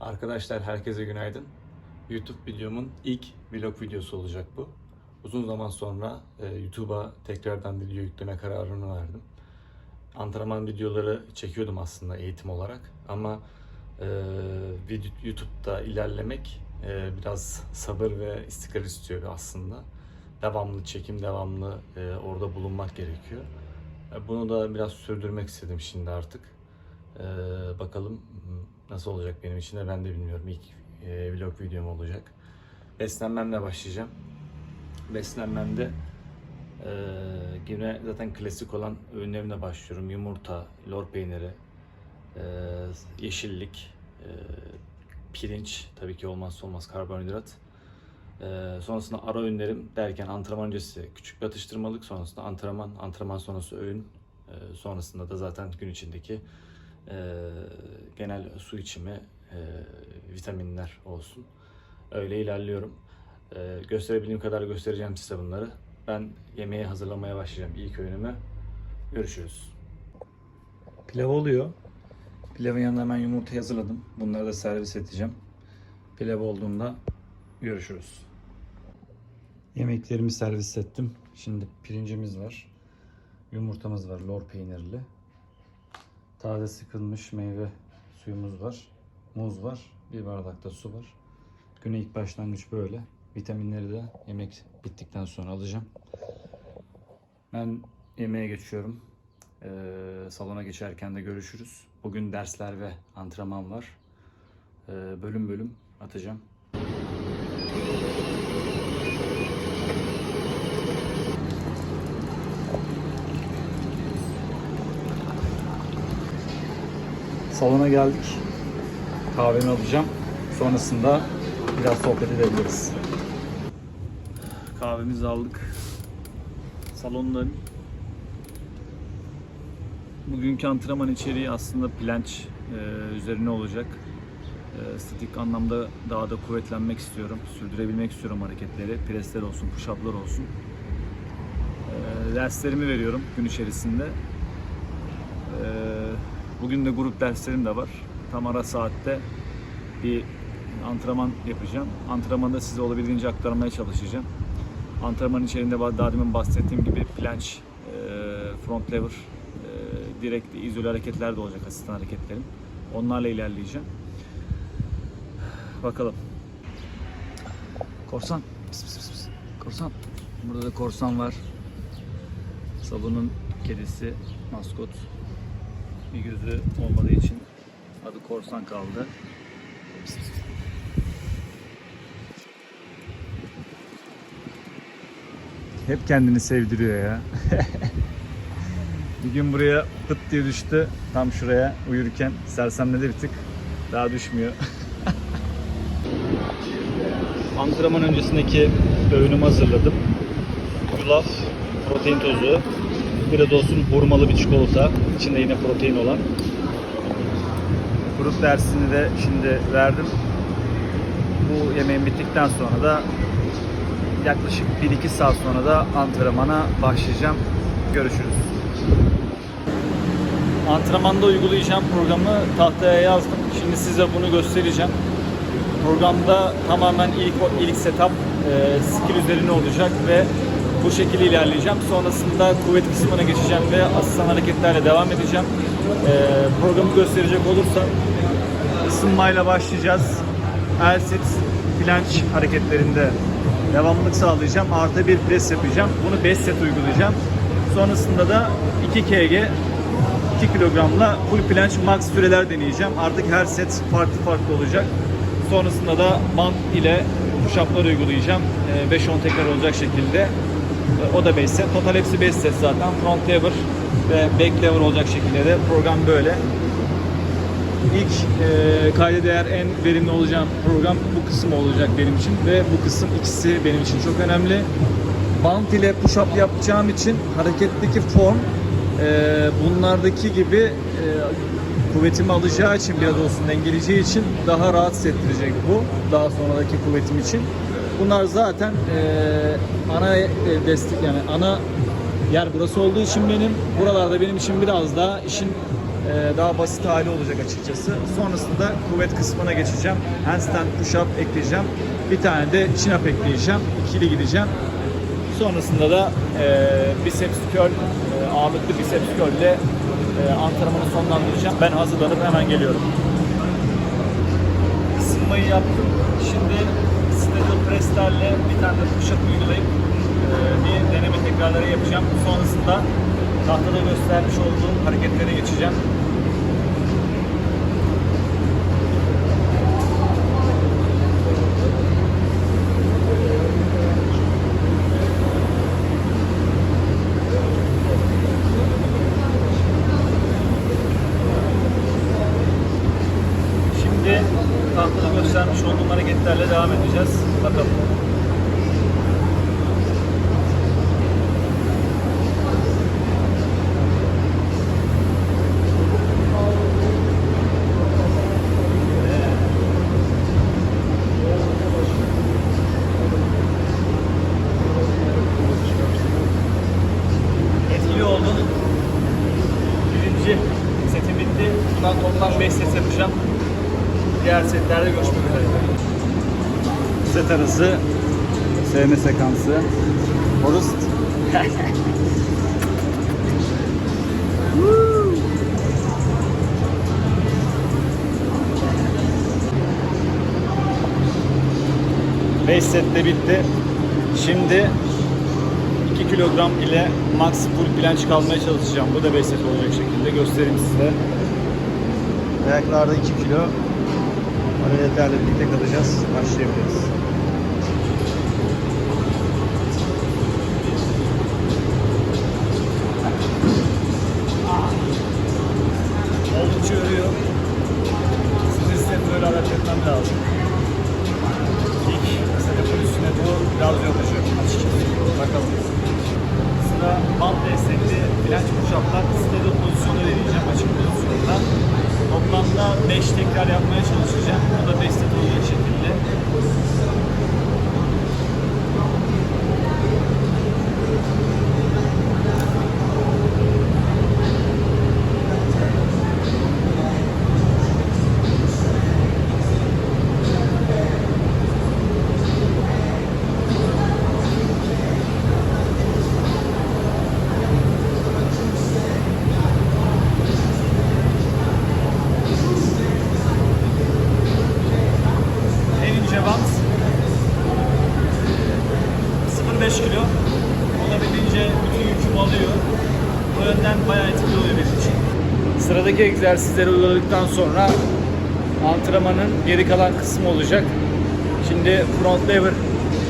Arkadaşlar herkese günaydın. YouTube videomun ilk vlog videosu olacak bu. Uzun zaman sonra e, YouTube'a tekrardan video yükleme kararını verdim. Antrenman videoları çekiyordum aslında eğitim olarak ama e, video, YouTube'da ilerlemek e, biraz sabır ve istikrar istiyor aslında. Devamlı çekim, devamlı e, orada bulunmak gerekiyor. E, Bunu da biraz sürdürmek istedim şimdi artık. Ee, bakalım nasıl olacak benim için de ben de bilmiyorum. İlk e, vlog videom olacak. Beslenmemle başlayacağım. Beslenmemde e, yine zaten klasik olan öğünlerimle başlıyorum. Yumurta, lor peyniri, e, yeşillik, e, pirinç tabii ki olmazsa olmaz karbonhidrat. E, sonrasında ara öğünlerim derken antrenman öncesi küçük bir atıştırmalık, sonrasında antrenman, antrenman sonrası öğün, e, sonrasında da zaten gün içindeki e, genel su içimi, e, vitaminler olsun. Öyle ilerliyorum. E, gösterebildiğim kadar göstereceğim size bunları. Ben yemeği hazırlamaya başlayacağım ilk öğünümü. Görüşürüz. Pilav oluyor. Pilavın yanına hemen yumurta hazırladım. Bunları da servis edeceğim. Pilav olduğunda görüşürüz. Yemeklerimi servis ettim. Şimdi pirincimiz var. Yumurtamız var lor peynirli. Taze sıkılmış meyve suyumuz var. Muz var. Bir bardak da su var. Güne ilk başlangıç böyle. Vitaminleri de yemek bittikten sonra alacağım. Ben yemeğe geçiyorum. Ee, salona geçerken de görüşürüz. Bugün dersler ve antrenman var. Ee, bölüm bölüm atacağım. Salona geldik. Kahvemi alacağım. Sonrasında biraz sohbet edebiliriz. Kahvemizi aldık. Salondayım. Bugünkü antrenman içeriği aslında planç e, üzerine olacak. E, statik anlamda daha da kuvvetlenmek istiyorum. Sürdürebilmek istiyorum hareketleri. Presler olsun, push-up'lar olsun. E, derslerimi veriyorum gün içerisinde. Bugün de grup derslerim de var. Tam ara saatte bir antrenman yapacağım. Antrenmanda size olabildiğince aktarmaya çalışacağım. Antrenman içerisinde daha demin bahsettiğim gibi planche, front lever, e, direkt izole hareketler de olacak asistan hareketlerim. Onlarla ilerleyeceğim. Bakalım. Korsan. Korsan. Burada da korsan var. Salonun kedisi, maskot. Bir gözü olmadığı için adı korsan kaldı. Hep kendini sevdiriyor ya. bir gün buraya pıt diye düştü. Tam şuraya uyurken sersemledi bir tık. Daha düşmüyor. Antrenman öncesindeki öğünümü hazırladım. Yulaf, protein tozu, bir adet olsun hurmalı bir çikolata. İçinde yine protein olan. Grup dersini de şimdi verdim. Bu yemeğin bittikten sonra da yaklaşık 1-2 saat sonra da antrenmana başlayacağım. Görüşürüz. Antrenmanda uygulayacağım programı tahtaya yazdım. Şimdi size bunu göstereceğim. Programda tamamen ilk ilk setup e, skill üzerine olacak ve bu şekilde ilerleyeceğim. Sonrasında kuvvet kısmına geçeceğim ve asistan hareketlerle devam edeceğim. E, programı gösterecek olursam ısınmayla başlayacağız. El sit, planche hareketlerinde devamlılık sağlayacağım. Artı bir pres yapacağım. Bunu 5 set uygulayacağım. Sonrasında da 2 kg 2 kilogramla full planche max süreler deneyeceğim. Artık her set farklı farklı olacak. Sonrasında da band ile push-up'lar uygulayacağım. Ee, 5-10 tekrar olacak şekilde. O da 5 set. Total hepsi 5 set zaten. Front lever ve back lever olacak şekilde de program böyle. İlk e, kayda değer en verimli olacağım program bu kısım olacak benim için ve bu kısım ikisi benim için çok önemli. Band ile push-up yapacağım için hareketteki form e, bunlardaki gibi e, kuvvetimi alacağı için biraz olsun dengeleyeceği için daha rahat hissettirecek bu daha sonraki kuvvetim için. Bunlar zaten e, ana e, destek yani ana yer burası olduğu için benim buralarda benim için biraz daha işin e, daha basit hali olacak açıkçası. Sonrasında kuvvet kısmına geçeceğim. Handstand push-up ekleyeceğim. Bir tane de chin-up ekleyeceğim. İkili gideceğim. Sonrasında da e, biceps curl, e, ağırlıklı biceps curl ile e, antrenmanı sonlandıracağım. Ben hazırlanıp hemen geliyorum. Isınmayı yaptım. Şimdi steady presslerle bir tane de push-up uygulayıp e, bir deneme tekrarları yapacağım. Sonrasında tahtada göstermiş olduğum hareketlere geçeceğim. Şimdi tahtada göstermiş olduğum hareketlerle devam edeceğiz. Bakalım. Etkili oldun. Birinci setim bitti. Bundan toplam 5 set yapacağım. Diğer setlerde görüşmek üzere. Set arası sevme sekansı. Horust. Beş set de bitti. Şimdi 2 kilogram ile max full planche kalmaya çalışacağım. Bu da 5 set olacak şekilde göstereyim size. Ayaklarda 2 kilo. Hareketlerle birlikte kalacağız. Başlayabiliriz. Toplamda 5 tekrar yapmaya çalışacağım. Bu da 5 set olacak şekilde. En ince bant 0.5 kilo. Olabildiğince bütün yükümü alıyor. Yönden bayağı etkili oluyor benim için. Sıradaki egzersizleri uyguladıktan sonra antrenmanın geri kalan kısmı olacak. Şimdi front lever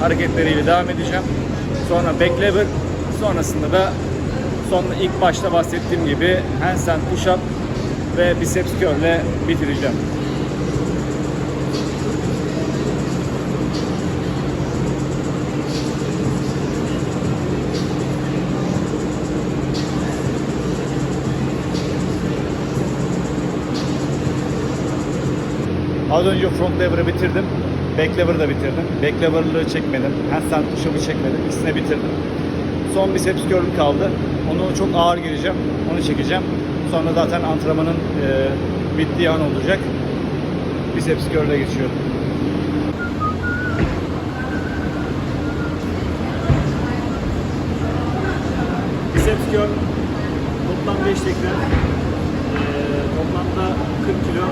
hareketleriyle devam edeceğim. Sonra back lever. Sonrasında da son ilk başta bahsettiğim gibi handstand push up ve biceps curl ile bitireceğim. Az önce front lever'ı bitirdim. Back lever'ı da bitirdim. Back lever'ı çekmedim. Handstand push-up'ı çekmedim. İkisini bitirdim. Son biceps curl kaldı. Onu çok ağır gireceğim. Onu çekeceğim. Sonra zaten antrenmanın e, bittiği an olacak. Biceps curl'e geçiyorum. Biceps curl toplam 5 tekrar. E, toplamda 40 kilo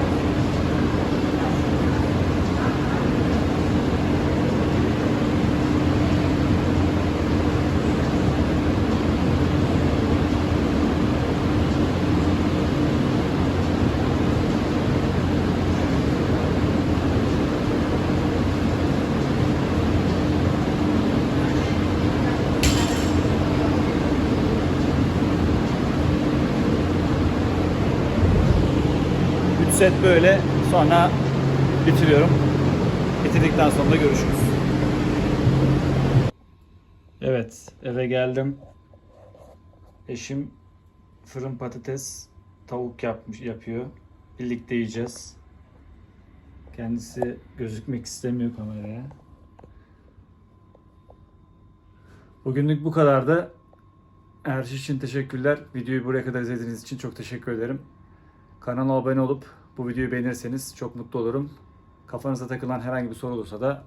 set böyle sonra bitiriyorum. Bitirdikten sonra da görüşürüz. Evet eve geldim. Eşim fırın patates tavuk yapmış yapıyor. Birlikte yiyeceğiz. Kendisi gözükmek istemiyor kameraya. Bugünlük bu kadardı. Her şey için teşekkürler. Videoyu buraya kadar izlediğiniz için çok teşekkür ederim. Kanala abone olup bu videoyu beğenirseniz çok mutlu olurum. Kafanıza takılan herhangi bir soru olursa da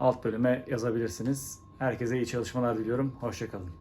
alt bölüme yazabilirsiniz. Herkese iyi çalışmalar diliyorum. Hoşçakalın.